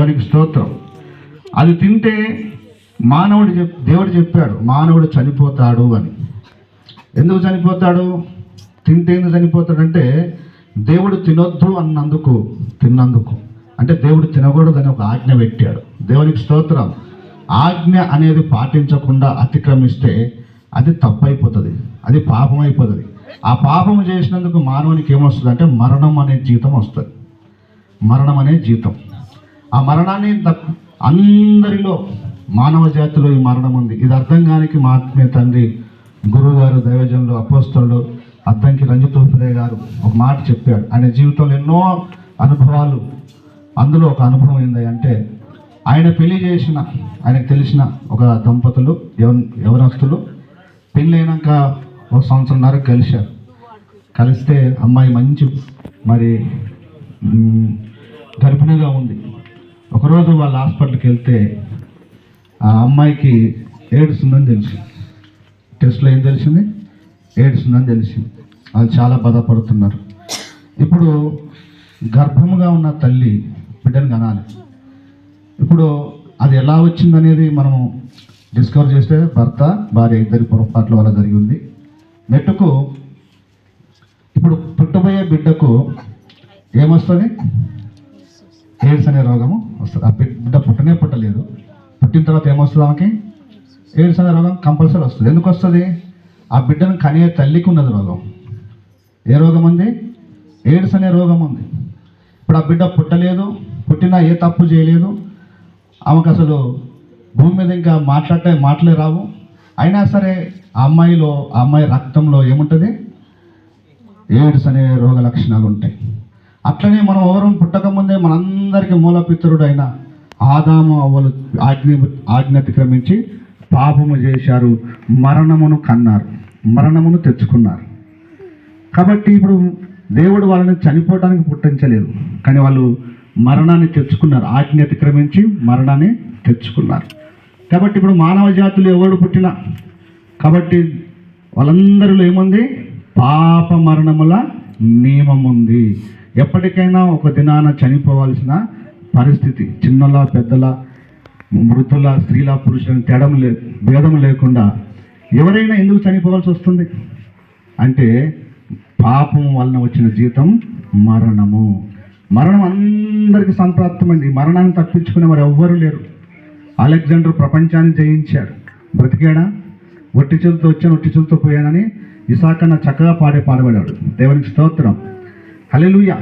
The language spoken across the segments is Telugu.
దేవునికి స్తోత్రం. అది తింటే మానవుడు చెప్ దేవుడు చెప్పాడు మానవుడు చనిపోతాడు అని. ఎందుకు చనిపోతాడు? తింటే ఎందుకు చనిపోతాడంటే దేవుడు తినొద్దు అన్నందుకు తిన్నందుకు. అంటే దేవుడు తినకూడదని ఒక ఆజ్ఞ పెట్టాడు. దేవునికి స్తోత్రం. ఆజ్ఞ అనేది పాటించకుండా అతిక్రమిస్తే అది తప్పైపోతుంది అది పాపం అయిపోతుంది ఆ పాపం చేసినందుకు మానవునికి ఏమొస్తుంది అంటే మరణం అనే జీతం వస్తుంది. మరణం అనే జీతం ఆ మరణాన్ని అందరిలో మానవ జాతిలో ఈ మరణం ఉంది. ఇది అర్థం కానికి మా ఆత్మీయ తండ్రి గురువు గారు దైవజనులు అపోస్తలు అద్దంకి రంజితోపిరే గారు ఒక మాట చెప్పాడు. ఆయన జీవితంలో ఎన్నో అనుభవాలు. అందులో ఒక అనుభవం ఏంది అంటే ఆయన పెళ్ళి చేసిన ఆయనకు తెలిసిన ఒక దంపతులు యవన యవనస్తులు పెళ్ళైనాక ఒక సంవత్సరంన్నర కలిశారు. కలిస్తే అమ్మాయి మంచి మరి గర్భిణిగా ఉంది. ఒకరోజు వాళ్ళ హాస్పిటల్కి వెళ్తే ఆ అమ్మాయికి ఎయిడ్స్ ఉందని తెలిసింది. టెస్ట్లో ఏం తెలిసింది? ఎయిడ్స్ ఉందని తెలిసింది. వాళ్ళు చాలా బాధపడుతున్నారు. ఇప్పుడు గర్భముగా ఉన్న తల్లి బిడ్డను కనాలి. ఇప్పుడు అది ఎలా వచ్చిందనేది మనము డిస్కవర్ చేస్తే భర్త భార్య ఇద్దరి పొరపాట్ల వల్ల జరిగింది నెట్టుకు ఇప్పుడు పుట్టబోయే బిడ్డకు ఏమొస్తుంది? హెయిర్స్ అనే రోగము వస్తుంది. ఆ బిడ్డ పుట్టనే పుట్టలేదు. పుట్టిన తర్వాత ఏమొస్తుంది ఆమెకి? హెయిర్స్ అనే రోగం కంపల్సరీ వస్తుంది. ఎందుకు వస్తుంది? ఆ బిడ్డను కనే తల్లికి ఉన్నది రోగం. ఏ రోగం ఉంది? ఎయిడ్స్ అనే రోగం ఉంది. ఇప్పుడు ఆ బిడ్డ పుట్టలేదు పుట్టినా ఏ తప్పు చేయలేదు. ఆమెకు అసలు భూమి మీద ఇంకా మాట్లాడే మాటలే రావు. అయినా సరే ఆ అమ్మాయిలో ఆ అమ్మాయి రక్తంలో ఏముంటుంది? ఎయిడ్స్ అనే రోగ లక్షణాలు ఉంటాయి అట్లనే మనం ఎవరం పుట్టకముందే మనందరికీ మూలపితరుడు అయిన ఆదాము అవ్వలు ఆజ్ఞ ఆజ్ఞ అతిక్రమించి పాపము చేశారు మరణమును కన్నారు మరణమును తెచ్చుకున్నారు. కాబట్టి ఇప్పుడు దేవుడు వాళ్ళని చనిపోవడానికి పుట్టించలేదు. కానీ వాళ్ళు మరణాన్ని తెచ్చుకున్నారు ఆజ్ఞ అతిక్రమించి మరణాన్ని తెచ్చుకున్నారు. కాబట్టి ఇప్పుడు మానవ జాతులు ఎవడు పుట్టినా కాబట్టి వాళ్ళందరిలో ఏముంది? పాప మరణముల నియమం ఉంది ఎప్పటికైనా ఒక దినాన చనిపోవాల్సిన పరిస్థితి. చిన్నల పెద్దల మృతుల స్త్రీల పురుషుల తేడం లే భేదం లేకుండా ఎవరైనా ఎందుకు చనిపోవాల్సి వస్తుంది? అంటే పాపం వలన వచ్చిన జీతం మరణము. మరణం అందరికీ సంప్రాప్తమైంది. మరణాన్ని తప్పించుకునే వారు ఎవ్వరూ లేరు. అలెగ్జాండర్ ప్రపంచాన్ని జయించాడు. బ్రతికాడా? ఒట్టి చెలతో వచ్చాను ఒట్టి చెలతో పోయానని ఇసాకన్న చక్కగా పాడే పాడబడాడు దేవునికి స్తోత్రం. హల్లెలూయ.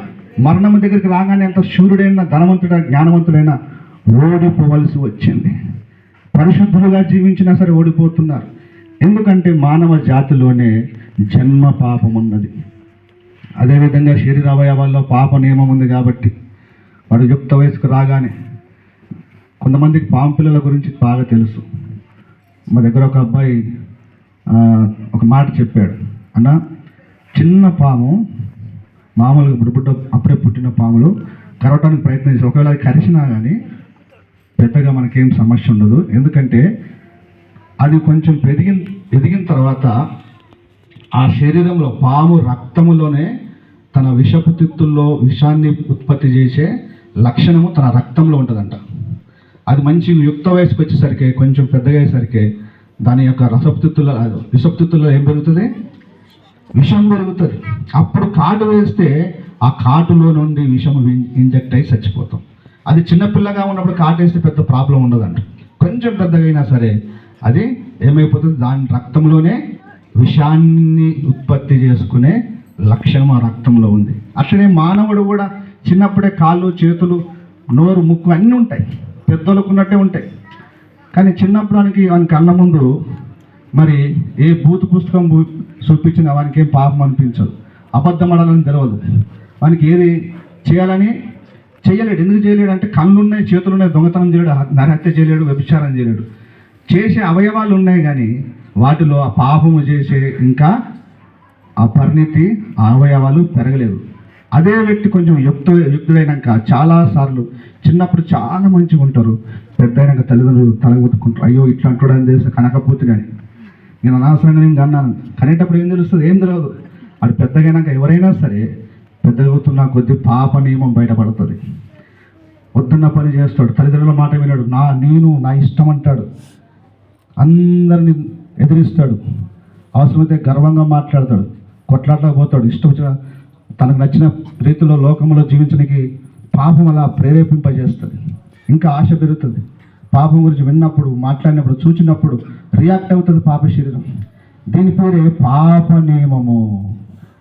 మరణం దగ్గరికి రాగానే ఎంత శూరుడైన ధనవంతుడైన జ్ఞానవంతుడైనా ఓడిపోవలసి వచ్చింది. పరిశుద్ధులుగా జీవించినా సరే ఓడిపోతున్నారు. ఎందుకంటే మానవ జాతిలోనే జన్మ పాపం ఉన్నది. అదేవిధంగా శరీర అవయవాల్లో పాప నియమం ఉంది కాబట్టి వాడు యుక్త వయసుకు రాగానే కొంతమందికి పాము పిల్లల గురించి బాగా తెలుసు. మా దగ్గర ఒక అబ్బాయి ఒక మాట చెప్పాడు. అన్న చిన్న పాము మామూలుగా ఇప్పుడు అప్పుడే పుట్టిన పాములు కరవటానికి ప్రయత్నించి ఒకవేళ అది కరిచినా కానీ పెద్దగా మనకేం సమస్య ఉండదు. ఎందుకంటే అది కొంచెం పెరిగిన ఎదిగిన తర్వాత ఆ శరీరంలో పాము రక్తములోనే తన విషపు తిత్తుల్లో విషాన్ని ఉత్పత్తి చేసే లక్షణము తన రక్తంలో ఉంటుందంట. అది మంచి యుక్త వయసుకు వచ్చేసరికి కొంచెం పెద్దగా అయ్యేసరికి దాని యొక్క రసపుతిత్తుల విషపుతిత్తుల్లో ఏం పెరుగుతుంది? విషం దొరుకుతుంది. అప్పుడు కాటు వేస్తే ఆ కాటులో నుండి విషం ఇంజెక్ట్ అయ్యి చచ్చిపోతాం. అది చిన్నపిల్లగా ఉన్నప్పుడు కాటు వేస్తే పెద్ద ప్రాబ్లం ఉండదంట. కొంచెం పెద్దగా అయినా సరే అది ఏమైపోతుంది? దాని రక్తంలోనే విషాన్ని ఉత్పత్తి చేసుకునే లక్షణం ఆ రక్తంలో ఉంది. అట్లనే మానవుడు కూడా చిన్నప్పుడే కాళ్ళు చేతులు నోరు ముక్కు అన్నీ ఉంటాయి. పెద్దలకు ఉన్నట్టే ఉంటాయి. కానీ చిన్నప్పుడు వానికి వాని కళ్ళ ముందు మరి ఏ బూత్ పుస్తకం చూపించిన వానికి ఏం పాపం అనిపించదు. అబద్ధమడాలని తెలవదు. వానికి ఏది చేయాలని చేయలేడు. ఎందుకు చేయలేడు అంటే కళ్ళు ఉన్నాయి చేతులు ఉన్నాయి దొంగతనం చేయలేడు నరహత్య చేయలేడు వ్యభిచారం చేయలేడు. చేసే అవయవాలు ఉన్నాయి కానీ వాటిలో ఆ పాపము చేసే ఇంకా ఆ పరిణితి ఆ అవయవాలు పెరగలేదు. అదే వ్యక్తి కొంచెం యుక్త యుక్తుడైనాక చాలాసార్లు చిన్నప్పుడు చాలా మంచిగా ఉంటారు పెద్ద అయినాక తల్లిదండ్రులు తలగొట్టుకుంటారు. అయ్యో ఇట్లా అంటాడని తెలిసి కనకపోతే కానీ నేను అనవసరంగా నేను అన్నాను కనేటప్పుడు ఏం తెలుస్తుంది? ఏం తెలియదు అది పెద్దగైనాక ఎవరైనా సరే పెద్దగవుతున్న కొద్ది పాప నియమం బయటపడుతుంది. వద్దున్న పని చేస్తాడు. తల్లిదండ్రుల మాట వినాడు. నా నేను నా ఇష్టం అంటాడు. అందరిని ఎదిరిస్తాడు. అవసరమైతే గర్వంగా మాట్లాడతాడు. కొట్లాడలేకపోతాడు ఇష్టం వచ్చిన తనకు నచ్చిన రీతిలో లోకంలో జీవించడానికి పాపం అలా ప్రేరేపింపజేస్తుంది. ఇంకా ఆశ పెరుగుతుంది. పాపం గురించి విన్నప్పుడు మాట్లాడినప్పుడు చూచినప్పుడు రియాక్ట్ అవుతుంది పాప శరీరం. దీని పేరే పాప నియమము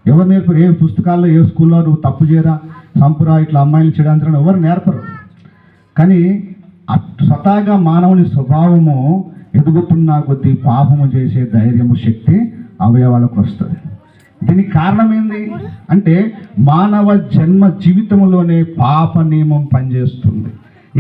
ఎవరు నేర్పరు? ఏ పుస్తకాల్లో ఏ స్కూల్లో నువ్వు తప్పు చేయరా? సంపురా ఇట్లా అమ్మాయిలు చేయడానికి ఎవరు నేర్పరు. కానీ అట్- స్వతహాగా మానవుని స్వభావము ఎదుగుతున్న కొద్దీ పాపము చేసే ధైర్యము శక్తి అవయవాలకు వస్తుంది. దీనికి కారణం ఏంది అంటే మానవ జన్మ జీవితంలోనే పాప నియమం పనిచేస్తుంది.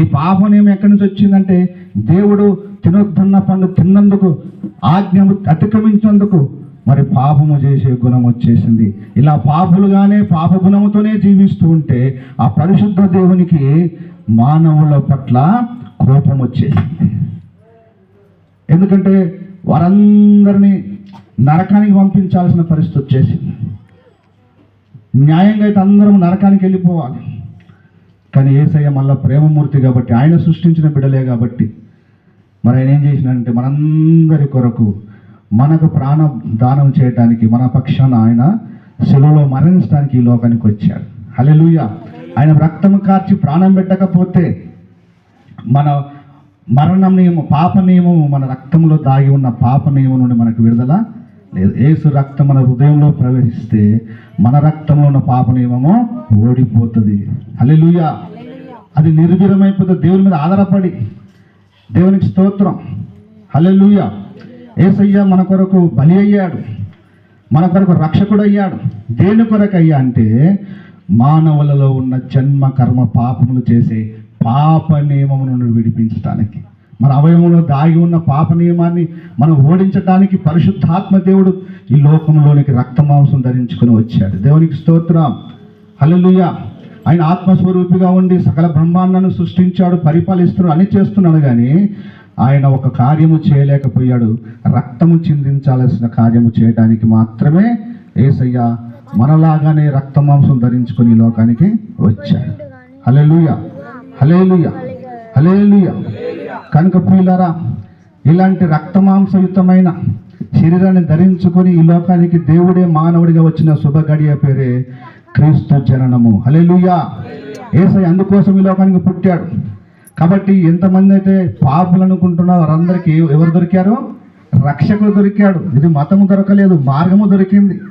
ఈ పాప నియమం ఎక్కడి నుంచి వచ్చిందంటే దేవుడు తినొద్దన్న పండు తిన్నందుకు ఆజ్ఞ అతిక్రమించినందుకు మరి పాపము చేసే గుణం వచ్చేసింది. ఇలా పాపులుగానే పాప గుణముతోనే జీవిస్తూ ఉంటే ఆ పరిశుద్ధ దేవునికి మానవుల పట్ల కోపం వచ్చేసింది. ఎందుకంటే వారందరినీ నరకానికి పంపించాల్సిన పరిస్థితి వచ్చేసింది. న్యాయంగా అయితే అందరం నరకానికి వెళ్ళిపోవాలి. కానీ ఏసయ్య మళ్ళీ ప్రేమమూర్తి కాబట్టి ఆయన సృష్టించిన బిడలే కాబట్టి మరి ఆయన ఏం చేసినాడంటే మనందరి కొరకు మనకు ప్రాణ దానం చేయడానికి మన పక్షాన ఆయన శిలువలో మరణించడానికి ఈ లోకానికి వచ్చాడు. హలెలుయ ఆయన రక్తం కార్చి ప్రాణం పెట్టకపోతే మన మరణ నియమం పాప నియమము మన రక్తంలో దాగి ఉన్న పాప నియమం నుండి మనకు విడుదల లేదు. ఏసు రక్తం మన హృదయంలో ప్రవేశిస్తే మన రక్తంలో ఉన్న పాప నియమము ఓడిపోతుంది. హల్లెలూయా. అది నిర్వీరమైపోతుంది దేవుని మీద ఆధారపడి దేవునికి స్తోత్రం. హలెలుయ ఏసయ్య మన కొరకు బలి అయ్యాడు. మన కొరకు రక్షకుడు అయ్యాడు దేని కొరకు అయ్యా అంటే మానవులలో ఉన్న జన్మ కర్మ పాపములు చేసే పాప నియమము నుండి విడిపించడానికి మన అవయవంలో దాగి ఉన్న పాప నియమాన్ని మనం ఓడించడానికి పరిశుద్ధాత్మ దేవుడు ఈ లోకంలోనికి రక్త మాంసం ధరించుకుని వచ్చాడు. దేవునికి స్తోత్రం. హల్లెలూయా. ఆయన ఆత్మస్వరూపిగా ఉండి సకల బ్రహ్మాండాన్ని సృష్టించాడు పరిపాలిస్తున్నాడు అని చేస్తున్నాడు కానీ ఆయన ఒక కార్యము చేయలేకపోయాడు. రక్తము చిందించాల్సిన కార్యము చేయడానికి మాత్రమే ఏసయ్య మనలాగానే రక్త మాంసం ధరించుకొని ఈ లోకానికి వచ్చాడు. హలేలుయ హలేలుయ హలేలుయ కనుక ప్రియులారా ఇలాంటి రక్త మాంసయుతమైన శరీరాన్ని ధరించుకొని ఈ లోకానికి దేవుడే మానవుడిగా వచ్చిన శుభ గడియ పేరే క్రీస్తు జననము. హల్లెలూయా. ఏసై అందుకోసం ఈ లోకానికి పుట్టాడు. కాబట్టి ఎంతమంది అయితే పాపులు అనుకుంటున్నారో వారందరికీ ఎవరు దొరికారు? రక్షకుడు దొరికాడు. ఇది మతము దొరకలేదు మార్గము దొరికింది.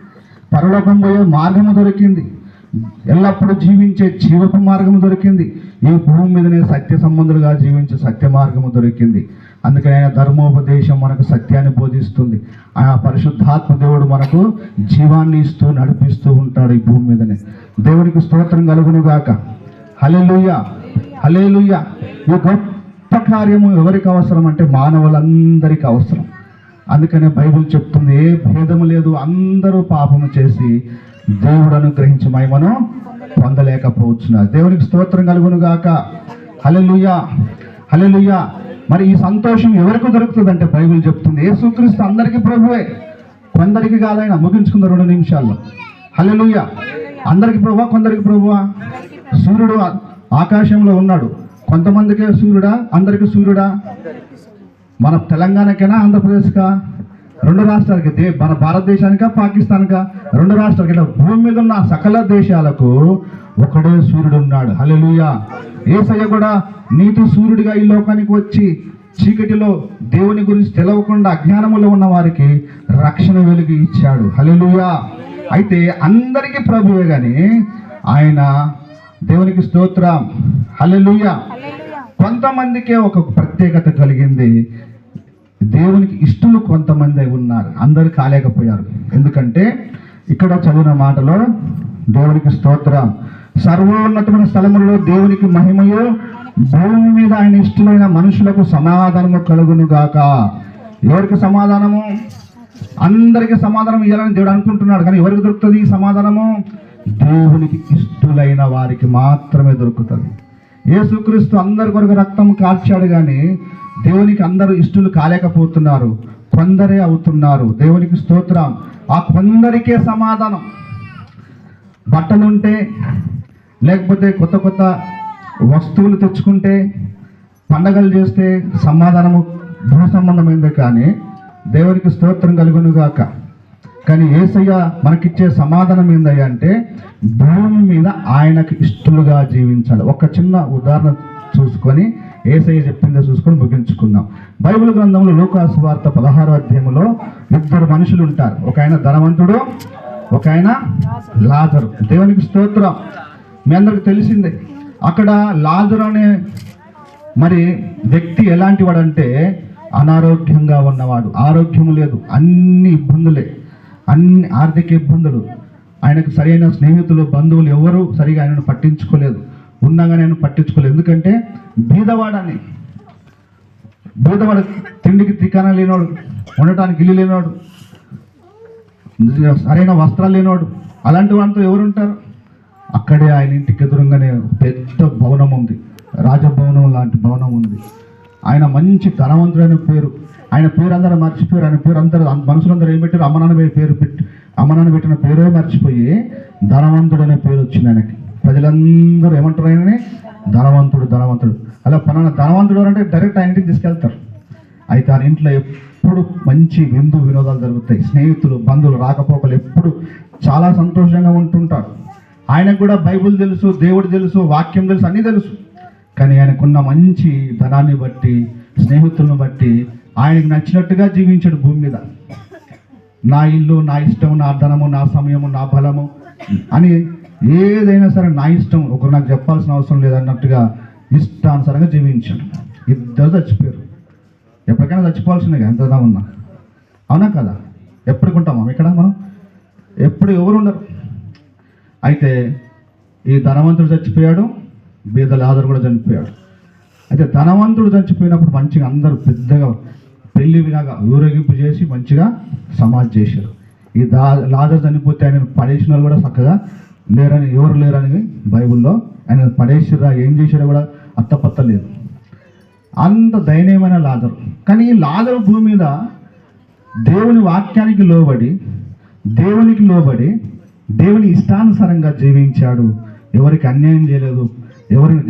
పరలోకం పోయే మార్గము దొరికింది. ఎల్లప్పుడూ జీవించే జీవపు మార్గము దొరికింది. ఈ భూమి మీదనే సత్య సంబంధులుగా జీవించే సత్య మార్గము దొరికింది. అందుకని ఆయన ధర్మోపదేశం మనకు సత్యాన్ని బోధిస్తుంది. ఆ పరిశుద్ధాత్మ దేవుడు మనకు జీవాన్ని ఇస్తూ నడిపిస్తూ ఉంటాడు ఈ భూమి మీదనే. దేవునికి స్తోత్రం కలుగును గాక హలేలుయ్య హల్లెలూయా. ఈ గొప్ప కార్యము ఎవరికి అవసరం అంటే మానవులందరికీ అవసరం. అందుకనే బైబిల్ చెప్తుంది ఏ భేదము లేదు అందరూ పాపము చేసి దేవుడు అనుగ్రహించి మహిమను పొందలేకపోతున్నారు దేవునికి స్తోత్రం కలుగును గాక హలెలుయ్య హల్లెలూయా. మరి ఈ సంతోషం ఎవరికి దొరుకుతుందంటే బైబిల్ చెప్తుంది. యేసుక్రీస్తు అందరికీ ప్రభువే. కొందరికి కాదైనా ముగించుకుంది రెండు నిమిషాల్లో. హల్లెలూయా. అందరికి ప్రభువా కొందరికి ప్రభువా. సూర్యుడు ఆకాశంలో ఉన్నాడు. కొంతమందికే సూర్యుడా అందరికి సూర్యుడా. మన తెలంగాణకైనా ఆంధ్రప్రదేశ్కా? రెండు రాష్ట్రాలకి మన భారతదేశానికా పాకిస్తాన్కా రెండు రాష్ట్రాలకి ఇట్లా భూమి మీద ఉన్న సకల దేశాలకు ఒకడే సూర్యుడు ఉన్నాడు. హల్లెలూయా. ఏసయ్య కూడా నీతి సూర్యుడిగా ఈ లోకానికి వచ్చి చీకటిలో దేవుని గురించి తెలవకుండా అజ్ఞానములో ఉన్న వారికి రక్షణ వెలుగు ఇచ్చాడు. హల్లెలూయా. అయితే అందరికీ ప్రభువే కానీ ఆయన దేవునికి స్తోత్రం. హల్లెలూయా. కొంతమందికే ఒక ప్రత్యేకత కలిగింది. దేవునికి ఇష్టలు కొంతమంది ఉన్నారు. అందరు కాలేకపోయారు. ఎందుకంటే ఇక్కడ చదివిన మాటలో దేవునికి స్తోత్రం. సర్వోన్నతమైన స్థలములలో దేవునికి మహిమయు భూమి మీద ఆయన ఇష్టమైన మనుషులకు సమాధానము కలుగును గాక. ఎవరికి సమాధానము? అందరికి సమాధానం ఇవ్వాలని దేవుడు అనుకుంటున్నాడు. కానీ ఎవరికి దొరుకుతుంది ఈ సమాధానము? దేవునికి ఇష్టలైన వారికి మాత్రమే దొరుకుతుంది. యేసుక్రీస్తు అందరి కొరకు రక్తం కార్చాడు కానీ దేవునికి అందరూ ఇష్టలు కాలేకపోతున్నారు. కొందరే అవుతున్నారు. దేవునికి స్తోత్రం. ఆ కొందరికే సమాధానం. బట్టలుంటే లేకపోతే కొత్త కొత్త వస్తువులు తెచ్చుకుంటే పండగలు చేస్తే సమాధానము భూ సంబంధమైందే కానీ దేవునికి స్తోత్రం కలుగును గాక కానీ ఏసయ్య మనకిచ్చే సమాధానం ఏందయ్యా అంటే భూమి మీద ఆయనకు ఇష్టలుగా జీవించాలి. ఒక చిన్న ఉదాహరణ చూసుకొని ఏసయ్య చెప్పిందో చూసుకొని ముగించుకుందాం. బైబిల్ గ్రంథంలో లూకాసు వార్త పదహారో అధ్యాయంలో ఇద్దరు మనుషులు ఉంటారు ఒక ఆయన ధనవంతుడు ఒక ఆయన లాజరు. దేవునికి స్తోత్రం. మీ అందరికి తెలిసిందే అక్కడ లాజరు అనే మరి వ్యక్తి ఎలాంటి వాడంటే అనారోగ్యంగా ఉన్నవాడు. ఆరోగ్యం లేదు అన్ని ఇబ్బందులే అన్ని ఆర్థిక ఇబ్బందులు. ఆయనకు సరైన స్నేహితులు బంధువులు ఎవరు సరిగా ఆయనను పట్టించుకోలేదు. ఉన్నాగా నేను పట్టించుకోలేదు. ఎందుకంటే బీదవాడని బీదవాడు తిండికి తికాన లేనోడు ఉండటానికి ఇల్లు లేనోడు సరైన వస్త్రాలు లేనోడు అలాంటి వాడితో ఎవరు ఉంటారు అక్కడే ఆయన ఇంటికి ఎదురుగానే పెద్ద భవనం ఉంది. రాజభవనం లాంటి భవనం ఉంది. ఆయన మంచి ధనవంతుడైన పేరు. ఆయన పేరు అందరూ మర్చిపోయారు. ఆయన పేరు అందరూ మనుషులందరూ ఏం పెట్టారు? అమ్మనాన్న పేరు పెట్టి అమ్మనాన్న పెట్టిన పేరే మర్చిపోయి ధనవంతుడనే పేరు వచ్చింది ఆయనకి. ప్రజలందరూ ఏమంటారు ఆయనని? ధనవంతుడు ధనవంతుడు. అలా పలానా ధనవంతుడు అంటే డైరెక్ట్ ఆయన ఇంటికి తీసుకెళ్తారు. అయితే ఆ ఇంట్లో ఎప్పుడు మంచి విందు వినోదాలు జరుగుతాయి. స్నేహితులు బంధువులు రాకపోకలు ఎప్పుడు చాలా సంతోషంగా ఉంటుంటారు. ఆయనకు కూడా బైబిల్ తెలుసు దేవుడు తెలుసు వాక్యం తెలుసు అన్నీ తెలుసు. కానీ ఆయనకున్న మంచి ధనాన్ని బట్టి స్నేహితులను బట్టి ఆయనకు నచ్చినట్టుగా జీవించాడు భూమి మీద. నా ఇల్లు నా ఇష్టం నా ధనము నా సమయము నా బలము అని ఏదైనా సరే నా ఇష్టం ఒకరు నాకు చెప్పాల్సిన అవసరం లేదన్నట్టుగా ఇష్టానుసారంగా జీవించాను. ఇద్దరు చచ్చిపోయారు. ఎప్పటికైనా చచ్చిపోవాల్సిందే ఎంతదా ఉన్నా అవునా కదా? ఎప్పటికి ఉంటామా? ఇక్కడ మనం? ఎప్పుడు ఎవరు ఉండరు. అయితే ఈ ధనవంతుడు చచ్చిపోయాడు బీద లాదరు కూడా చనిపోయాడు. అయితే ధనవంతుడు చచ్చిపోయినప్పుడు మంచిగా అందరూ పెద్దగా పెళ్ళి వినాగా ఊరేగింపు చేసి మంచిగా సమాధి చేశారు. ఈ దా లాదర్ చనిపోతే ఆయన పడేసిన వాళ్ళు కూడా చక్కగా లేరని ఎవరు లేరని బైబిల్లో. ఆయన పడేసిరా ఏం చేశారో కూడా అత్తపత్త లేదు అంత దయనీయమైన లాదరు కానీ ఈ లాదరు భూమి మీద దేవుని వాక్యానికి లోబడి దేవునికి లోబడి దేవుని ఇష్టానుసారంగా జీవించాడు. ఎవరికి అన్యాయం చేయలేదు ఎవరిని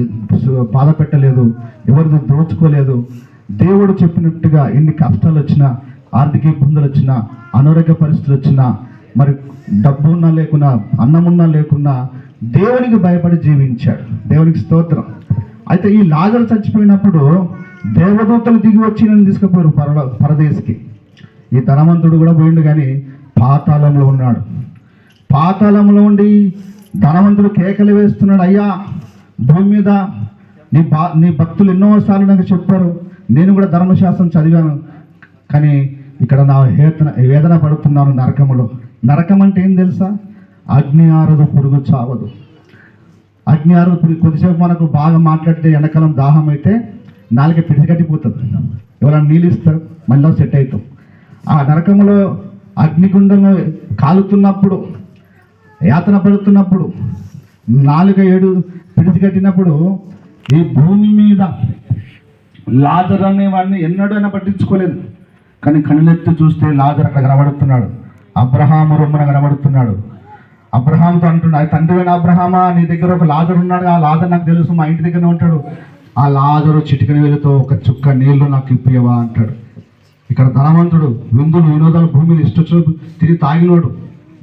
బాధ పెట్టలేదు ఎవరిని దోచుకోలేదు. దేవుడు చెప్పినట్టుగా ఎన్ని కష్టాలు వచ్చినా ఆర్థిక ఇబ్బందులు వచ్చినా అనారోగ్య పరిస్థితులు వచ్చినా మరి డబ్బు ఉన్నా లేకున్నా అన్నమున్నా లేకున్నా దేవునికి భయపడి జీవించాడు. దేవునికి స్తోత్రం. అయితే ఈ లాజరు చచ్చిపోయినప్పుడు దేవదూతలు దిగి వచ్చి నన్ను తీసుకుపోయారు పరలో పరదేశికి. ఈ ధనవంతుడు కూడా పోయిండు కానీ పాతాళంలో ఉన్నాడు. పాతాళంలో ఉండి ధనవంతుడు కేకలు వేస్తున్నాడు అయ్యా భూమి మీద నీ బా నీ భక్తులు ఎన్నోసార్లు నాకు చెప్పారు. నేను కూడా ధర్మశాస్త్రం చదివాను. కానీ ఇక్కడ నా వేదన వేదన పడుతున్నాను నరకములో. నరకం అంటే ఏం తెలుసా? అగ్ని ఆరదు పురుగు చావదు. అగ్ని ఆరదు పురుగు కొద్దిసేపు మనకు బాగా మాట్లాడితే ఎండాకాలం దాహం అయితే నాలుక పిడిచికట్టిపోతుంది ఎవరైనా నీళ్ళు ఇస్తారు మళ్ళీ సెట్ అవుతాం. ఆ నరకములో అగ్నిగుండంలో కాలుతున్నప్పుడు యాతన పడుతున్నప్పుడు నాలుగ ఏడు పిడిచికట్టినప్పుడు ఈ భూమి మీద లాజర్ అనేవాడిని ఎన్నడైనా పట్టించుకోలేదు. కానీ కనులెత్తి చూస్తే లాజర్ అక్కడ కనబడుతున్నాడు. అబ్రహాము రొమ్మన కనబడుతున్నాడు. అబ్రహాంతో అంటున్నాడు తండ్రి అబ్రహామా నీ దగ్గర ఒక లాజర్ ఉన్నాడు ఆ లాజర్ నాకు తెలుసు మా ఇంటి దగ్గరనే ఉంటాడు. ఆ లాజరు చిటికన వేలుతో ఒక చుక్క నీళ్ళు నాకు ఇప్పియవా? అంటాడు. ఇక్కడ ధనవంతుడు విందులు వినోదాలు భూమిని ఇష్టచూపు తిరిగి తాగినోడు.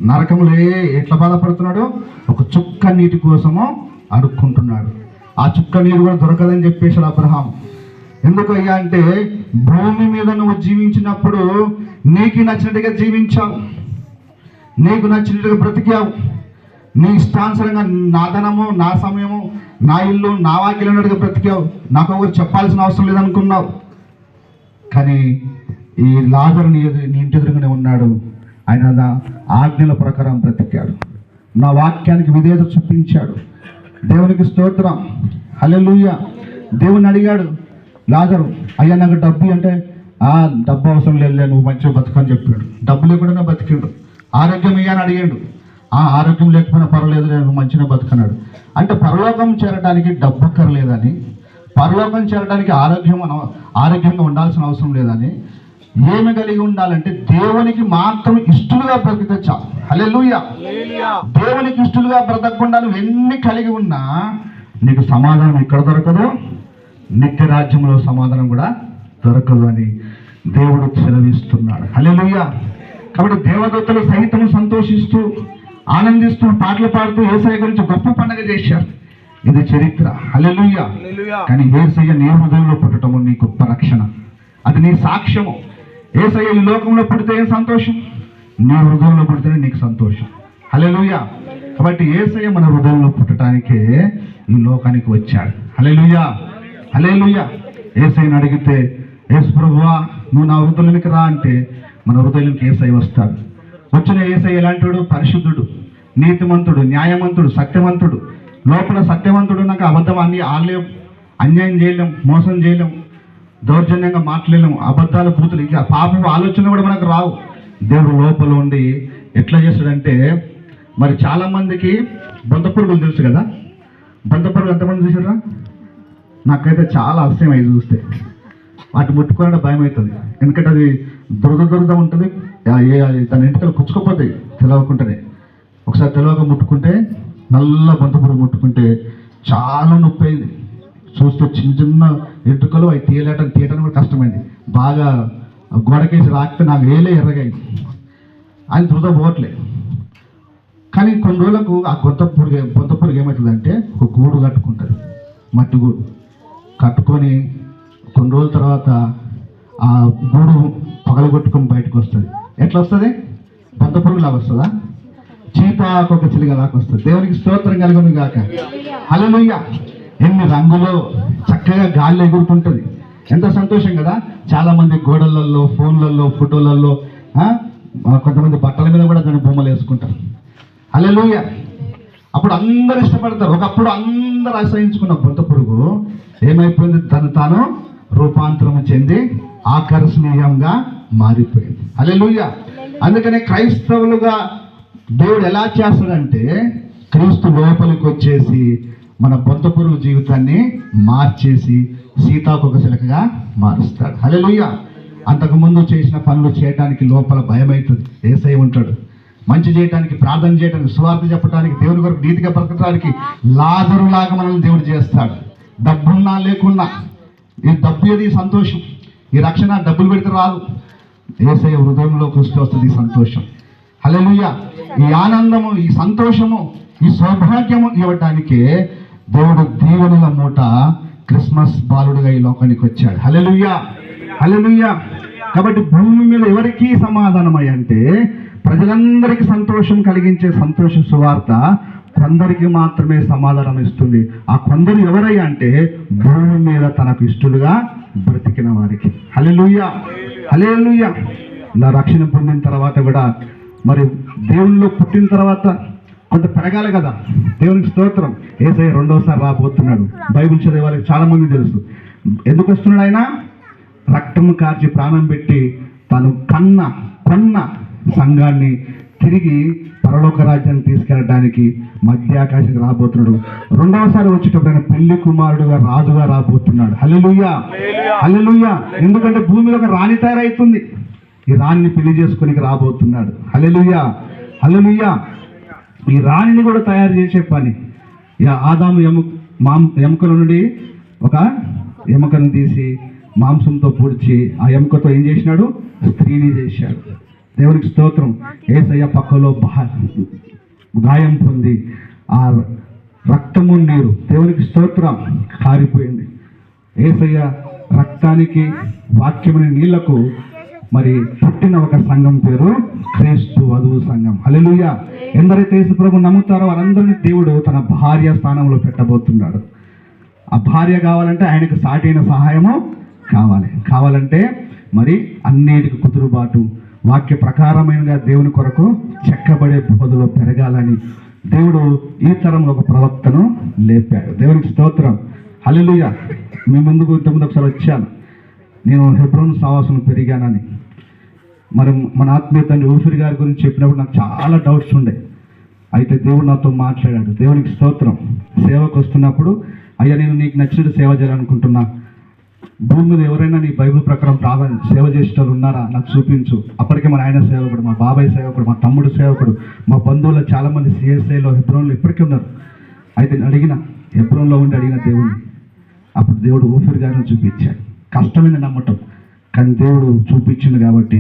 నరకములే ఏ ఎట్లా బాధపడుతున్నాడు ఒక చుక్క నీటి కోసము అడుక్కుంటున్నాడు. ఆ చుక్క నీరు కూడా దొరకదని చెప్పేశాడు అబ్రహాం ఎందుకయ్యా అంటే భూమి మీద నువ్వు జీవించినప్పుడు నీకు నచ్చినట్టుగా జీవించావు. నీకు నచ్చినట్టుగా బ్రతికావు. నీ ఇష్టానుసరంగా నా ధనము నా సమయము నా ఇల్లు నా వాకిలు అన్నట్టుగా బ్రతికావు. నాకు ఎవరు చెప్పాల్సిన అవసరం లేదనుకున్నావు. కానీ ఈ లాజరు నీ నీ ఇంటి ఎదురుగానే ఉన్నాడు. ఆయన ఆజ్ఞల ప్రకారం బ్రతికాడు. నా వాక్యానికి విధేయత చూపించాడు. దేవునికి స్తోత్రం. హలెలుయ్య దేవుని అడిగాడు లాజరు అయ్యా నాకు డబ్బు అంటే ఆ డబ్బు అవసరం లేదు నువ్వు మంచిగా బతుకని చెప్పాడు. డబ్బు లేకుండా బతికిండు. ఆరోగ్యం ఇయ్యని అడిగాడు. ఆ ఆరోగ్యం లేకపోయినా పర్వాలేదు నేను మంచిగా బతుకన్నాడు. అంటే పరలోకం చేరడానికి డబ్బు అక్కర్లేదని పరలోకం చేరడానికి ఆరోగ్యం అన- ఆరోగ్యంగా ఉండాల్సిన అవసరం లేదని ఏమి కలిగి ఉండాలంటే దేవునికి మాత్రం ఇష్టలుగా బ్రతికితే చాలు హల్లెలూయా. దేవునికి ఇష్టలుగా బ్రతకకుండా నువ్వు ఎన్ని కలిగి ఉన్నా నీకు సమాధానం ఇక్కడ దొరకదు? నిత్య రాజ్యంలో సమాధానం కూడా దొరకదు అని దేవుడు సెలవిస్తున్నాడు. హల్లెలూయా. కాబట్టి దేవదూతలు సైతం సంతోషిస్తూ ఆనందిస్తూ పాటలు పాడుతూ ఏసఐ గురించి గొప్ప పండగ చేశారు. ఇది చరిత్ర. హల్లెలూయా. కానీ ఏసయ్య నీ హృదయంలో పుట్టటము నీ గొప్ప రక్షణ. అది నీ సాక్ష్యము. ఏసయ్య ఈ లోకంలో పుడితే ఏం సంతోషం? నీ హృదయంలో పుడితేనే నీకు సంతోషం. హల్లెలూయా. కాబట్టి ఏసయ్య మన హృదయంలో పుట్టడానికే ఈ లోకానికి వచ్చాడు. హల్లెలూయా. అలేలుయ్య ఏసైని అడిగితే ఏసు ప్రభువా నువ్వు నా వృద్ధులకి రా అంటే మన వృద్ధులకి ఏసై వస్తాడు. వచ్చిన ఏసై ఎలాంటివాడు? పరిశుద్ధుడు నీతిమంతుడు న్యాయమంతుడు సత్యవంతుడు లోపల సత్యవంతుడు నాకు అబద్ధం అన్ని ఆడలేం అన్యాయం చేయలేం మోసం చేయలేం దౌర్జన్యంగా మాట్లాడలేం అబద్ధాలు పూతులు ఇంకా పాపం ఆలోచన కూడా మనకు రావు. దేవుడు లోపల ఉండి ఎట్లా చేస్తాడంటే మరి చాలామందికి బొంత పురుగులు తెలుసు కదా? బొంత పురుగు ఎంతమంది చూసారా నాకైతే చాలా అసహ్యం అయి చూస్తే. వాటి ముట్టుకోవాలంటే భయం అవుతుంది. ఎందుకంటే అది దురద దురద ఉంటుంది. తన ఇంటికలు కుచ్చుకోపోతాయి తెలవకుంటేనే. ఒకసారి తెలవక ముట్టుకుంటే నల్ల బంత ముట్టుకుంటే చాలా నొప్పి అయింది. చూస్తే చిన్న చిన్న ఎంట్రుకలు అవి తీయలేటం తీయటం కూడా కష్టమైంది. బాగా గోడకేసి రాకపోతే నాకు వేలే ఎర్రగైంది. అది దురద పోవట్లే. కానీ కొన్ని రోజులకు ఆ కొత్త పురుగు కొత్త పురుగు ఏమవుతుందంటే ఒక గూడు కట్టుకుంటుంది మట్టి గూడు. కట్టుకొని కొన్ని రోజుల తర్వాత ఆ గూడు పగలగొట్టుకొని బయటకు వస్తుంది. ఎట్లా వస్తుంది? బొంత పురుగులాగా వస్తుందా? చీత ఒక చిలుగలాగా వస్తుంది. దేవునికి స్తోత్రం కలుగును గాక. హల్లెలూయ. ఎన్ని రంగులో చక్కగా గాలి ఎగురుతుంటుంది ఎంత సంతోషం కదా. చాలామంది గోడలల్లో గోడలలో ఫోన్లలో ఫోటోలలో కొంతమంది బట్టల మీద కూడా దాని బొమ్మలు వేసుకుంటారు. హల్లెలూయ. అప్పుడు అందరు ఇష్టపడతారు. ఒకప్పుడు అందరు ఆశ్రయించుకున్న బొంత పురుగు ఏమైపోయింది? తను తాను రూపాంతరం చెంది ఆకర్షణీయంగా మారిపోయింది. హల్లెలూయ. అందుకనే క్రైస్తవులుగా దేవుడు ఎలా చేస్తాడంటే క్రీస్తు లోపలికి వచ్చేసి మన బొంత పురుగు జీవితాన్ని మార్చేసి సీతాకొక చిలకగా మారుస్తాడు. హల్లెలూయ. అంతకుముందు చేసిన పనులు చేయడానికి లోపల భయం అవుతుంది ఏసై ఉంటాడు. మంచి చేయడానికి ప్రార్థన చేయడానికి సువార్త చెప్పడానికి దేవుని కొరకు నీతిగా బ్రతకడానికి లాజరులాగా మనల్ని దేవుడు చేస్తాడు. డబ్బున్నా లేకున్నా ఈ డబ్బు ఏది? సంతోషం. ఈ రక్షణ డబ్బులు పెడితే రాదు. ఏసయ్య హృదయంలోకి వస్తూ వస్తుంది సంతోషం. హల్లెలూయ. ఈ ఆనందము ఈ సంతోషము ఈ సౌభాగ్యము ఇవ్వటానికే దేవుడు దీవెనల మూట క్రిస్మస్ బాలుడుగా ఈ లోకానికి వచ్చాడు. హలెలుయ్య హలెలుయ్య కాబట్టి భూమి మీద ఎవరికీ సమాధానమై అంటే ప్రజలందరికీ సంతోషం కలిగించే సంతోష సువార్త కొందరికి మాత్రమే సమాధానం ఇస్తుంది. ఆ కొందరు ఎవరై అంటే భూమి మీద తనకు ఇష్టలుగా బ్రతికిన వారికి. హల్లెలూయ. హలెలుయ్య ఇలా రక్షణ పొందిన తర్వాత కూడా మరి దేవునిలో పుట్టిన తర్వాత కొంత పెరగాలి కదా. దేవునికి స్తోత్రం. ఏసై రెండోసారి రాబోతున్నాడు. బైబిల్ చదివే వాళ్ళకి చాలా మంది తెలుసు. ఎందుకు వస్తున్నాడు ఆయన? రక్తము కార్చి ప్రాణం పెట్టి తను కన్న కొన్న సంఘాన్ని తిరిగి పరలోక రాజ్యాన్ని తీసుకెళ్ళడానికి మధ్య ఆకాశానికి రాబోతున్నాడు. రెండవసారి వచ్చేటప్పుడు ఆయన పెళ్ళి కుమారుడుగా రాజుగా రాబోతున్నాడు. హల్లెలూయా! హల్లెలూయా! ఎందుకంటే భూమిలో ఒక రాణి తయారైతుంది. ఈ రాణిని పెళ్ళి చేసుకుని రాబోతున్నాడు. హల్లెలూయా! హల్లెలూయా! ఈ రాణిని కూడా తయారు చేసే పని. ఆదాము ఎము మాం ఎముకల నుండి ఒక ఎముకను తీసి మాంసంతో పూడ్చి ఆ ఎముకతో ఏం చేసినాడు? స్త్రీని చేశాడు. దేవునికి స్తోత్రం. ఏసయ్య పక్కలో గాయం పొంది ఆ రక్తము నీరు దేవునికి స్తోత్రం కారిపోయింది. ఏసయ్య రక్తానికి వాక్యమైన నీళ్ళకు మరి పుట్టిన ఒక సంఘం పేరు క్రీస్తు వధువు సంఘం. హల్లెలూయ. ఎందరైతే యేసు ప్రభు నమ్ముతారో వారందరినీ దేవుడు తన భార్య స్థానంలో పెట్టబోతున్నాడు. ఆ భార్య కావాలంటే ఆయనకు సాటైన సహాయము కావాలి. కావాలంటే మరి అన్నిటికి కుదురుబాటు వాక్య ప్రకారమైనగా దేవుని కొరకు చెక్కబడే బోధలో పెరగాలని దేవుడు ఈ తరంలో ఒక ప్రవక్తను లేపాడు. దేవునికి స్తోత్రం. హలలుయ మీ ముందుకు ఇంతకుముందు ఒకసారి వచ్చాను. నేను హెబ్రోన్ సావాసం పెరిగానని. మరి మన ఆత్మీయ తండ్రి ఊపిరి గారి గురించి చెప్పినప్పుడు నాకు చాలా డౌట్స్ ఉండే. అయితే దేవుడు నాతో మాట్లాడాడు. దేవునికి స్తోత్రం. సేవకు వస్తున్నప్పుడు అయ్యా నేను నీకు నచ్చినట్టు సేవ చేయాలనుకుంటున్నా. భూమి మీద ఎవరైనా నీ బైబిల్ ప్రకారం ప్రాధాన్య సేవ చేసేటోళ్ళు ఉన్నారా? నాకు చూపించు. అప్పటికే మా ఆయన సేవకుడు మా బాబాయ్ సేవకుడు మా తమ్ముడు సేవకుడు మా బంధువులు చాలామంది సిఎస్ఐలో హిబ్రోన్లో ఇప్పటికీ ఉన్నారు. అయితే నేను అడిగిన హెబ్రోన్లో ఉండి అడిగిన దేవుని అప్పుడు దేవుడు ఊపిరి గారిని చూపించాడు. కష్టమైన నమ్మటం. కానీ దేవుడు చూపించింది కాబట్టి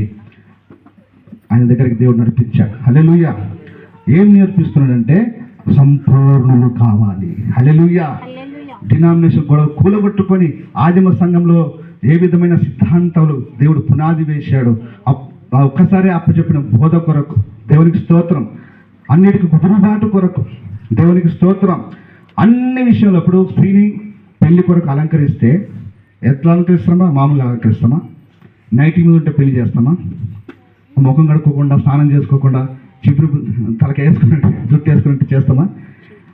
ఆయన దగ్గరికి దేవుడు నడిపించాడు. హల్లెలూయా! ఏం నేర్పిస్తున్నాడంటే సంపూర్ణులు కావాలి. హల్లెలూయా! డినామినేషన్ గొడవ కూలగొట్టుకొని ఆదిమ సంఘంలో ఏ విధమైన సిద్ధాంతాలు దేవుడు పునాది వేశాడు? అప్- ఆ ఒక్కసారి అప్పచెప్పిన బోధ కొరకు దేవునికి స్తోత్రం. అన్నిటికీ గుబురుబాటు కొరకు దేవునికి స్తోత్రం. అన్ని విషయంలో ఇప్పుడు స్త్రీని పెళ్ళి కొరకు అలంకరిస్తే ఎట్లా అలంకరిస్తామా? మామూలుగా అలంకరిస్తామా? నైట్ మీద ఉంటే పెళ్ళి చేస్తామా? ముఖం కడుక్కోకుండా స్నానం చేసుకోకుండా చిపురు తలక వేసుకున్నట్టు జుట్టు వేసుకున్నట్టు చేస్తామా?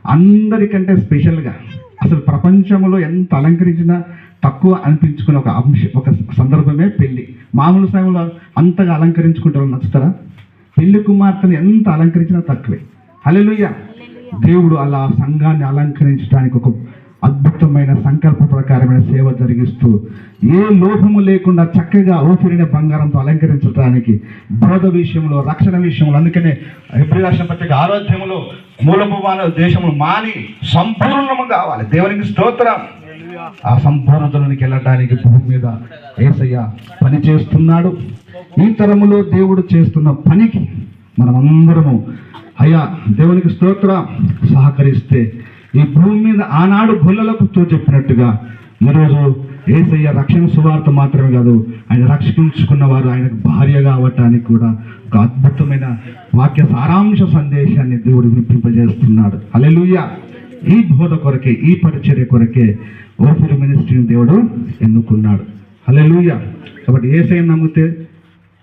అందరికంటే స్పెషల్గా అసలు ప్రపంచంలో ఎంత అలంకరించినా తక్కువ అనిపించుకునే ఒక అంశం ఒక సందర్భమే పెళ్ళి మామూలు సమయంలో అంతగా అలంకరించుకుంటారు నచ్చుతారా? పెళ్ళి కుమార్తెను ఎంత అలంకరించినా తక్కువే. హల్లెలూయా! దేవుడు అలా సంఘాన్ని అలంకరించడానికి ఒక అద్భుతమైన సంకల్ప ప్రకారమైన సేవ జరిగిస్తూ ఏ లోపము లేకుండా చక్కగా ఊపిరిన బంగారంతో అలంకరించడానికి బోధ విషయంలో రక్షణ విషయంలో అందుకనే ఎప్పుడు రాసిన పత్రిక ఆరోగ్యములో మూలభూమాన దేశములు మాని సంపూర్ణము కావాలి. దేవునికి స్తోత్రం. ఆ సంపూర్ణతలోనికి వెళ్ళడానికి భూమి మీద ఏసయ్య పని చేస్తున్నాడు. ఈ తరములో దేవుడు చేస్తున్న పనికి మనమందరము అయ్యా దేవునికి స్తోత్ర. సహకరిస్తే ఈ భూమి మీద ఆనాడు గొల్లలకు తో చెప్పినట్టుగా ఈరోజు ఏసయ్య రక్షణ సువార్త మాత్రమే కాదు ఆయన రక్షించుకున్న వారు ఆయనకు భార్యగా అవ్వటానికి కూడా ఒక అద్భుతమైన వాక్య సారాంశ సందేశాన్ని దేవుడు వినిపింపజేస్తున్నాడు. అలెలుయ్య ఈ బోధ కొరకే ఈ పరిచర్య కొరకే ఓపిరి మినిస్ట్రీని దేవుడు ఎన్నుకున్నాడు. అలెలుయ్య కాబట్టి ఏసయ్య నమ్మితే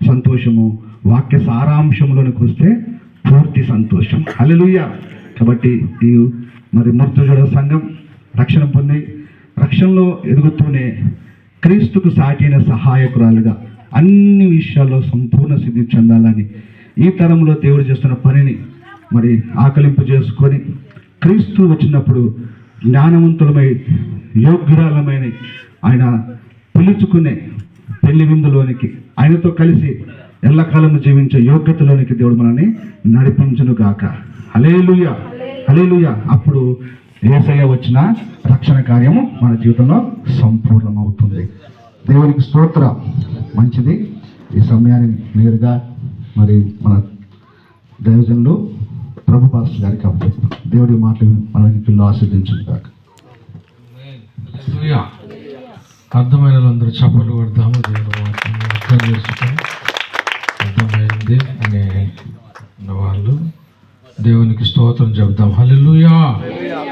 సంతోషము వాక్య సారాంశంలోనికి వస్తే పూర్తి సంతోషం. అలెలుయ్య కాబట్టి ఈ మరి మూర్తిజుడ సంఘం రక్షణ పొంది రక్షణలో ఎదుగుతూనే క్రీస్తుకు సాటిన సహాయకురాలుగా అన్ని విషయాల్లో సంపూర్ణ సిద్ధి చెందాలని ఈ తరంలో దేవుడు చేస్తున్న పనిని మరి ఆకలింపు చేసుకొని క్రీస్తు వచ్చినప్పుడు జ్ఞానవంతులమై యోగ్యురాలమైన ఆయన పిలుచుకునే పెళ్ళి విందులోనికి ఆయనతో కలిసి ఎల్లకాలము జీవించే యోగ్యతలోనికి దేవుడు మనల్ని నడిపించును గాక హలేలుయ హలేలుయ అప్పుడు ఏసయ్య వచ్చిన రక్షణ కార్యము మన జీవితంలో సంపూర్ణమవుతుంది. దేవునికి స్తోత్ర. మంచిది. ఈ సమయాన్ని నేరుగా మరి మన దైవజనులు ప్రభు పాస్టర్ గారికి అప్పచెప్తాం. దేవుడి మాటలు మన ఇంట్లో ఆస్వాదించును అర్థమైన వాళ్ళందరూ చప్పట్లు కొడతాము దేవుడు అర్థం చేసుకుంటాం అర్థమైంది. అనే వాళ్ళు. దేవునికి స్తోత్రం చెబుదాం హలెలుయా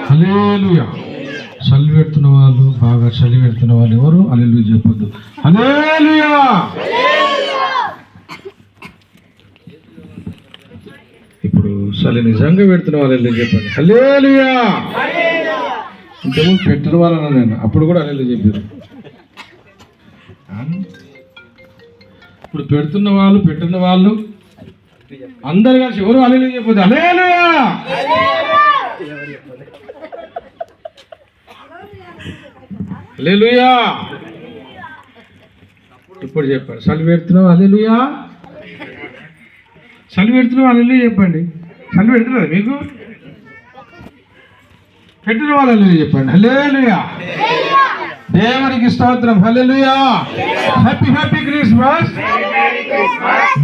హలేలుయా చలి పెడుతున్న వాళ్ళు బాగా చలి పెడుతున్న వాళ్ళు ఎవరు? హల్లెలూయా చెప్పొద్దు. హలేలుయా ఇప్పుడు చలి నిజంగా పెడుతున్న వాళ్ళు వెళ్ళి చెప్పండి? హలేలుయా ఇంతకుముందు పెట్టిన వాళ్ళని నేను. అప్పుడు కూడా అల్లెలు చెప్పారు ఇప్పుడు పెడుతున్న వాళ్ళు పెట్టిన వాళ్ళు అందరు కలిసి ఎవరు అల్లెలు చెప్పదు అలేలుయా అలేలుయా ఇప్పుడు చెప్పండి. చలి పెడుతున్నావు? అలేలుయా చలి పెడుతున్నావు? అల్లెలు చెప్పండి. చలి పెడుతున్నది మీకు? పెట్టిన వాళ్ళు చెప్పండి. హల్లెలూయా! దేవునికి స్తోత్రం hallelujah happy happy Christmas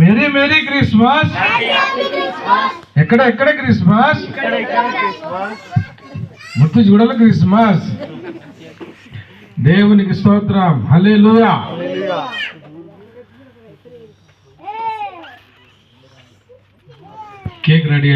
merry merry Christmas ఎక్కడ ఎక్కడ క్రిస్మస్ ముత్తు చూడాల క్రిస్మస్ దేవునికి స్తోత్రం హల్లెలూయా కేక్ రెడీ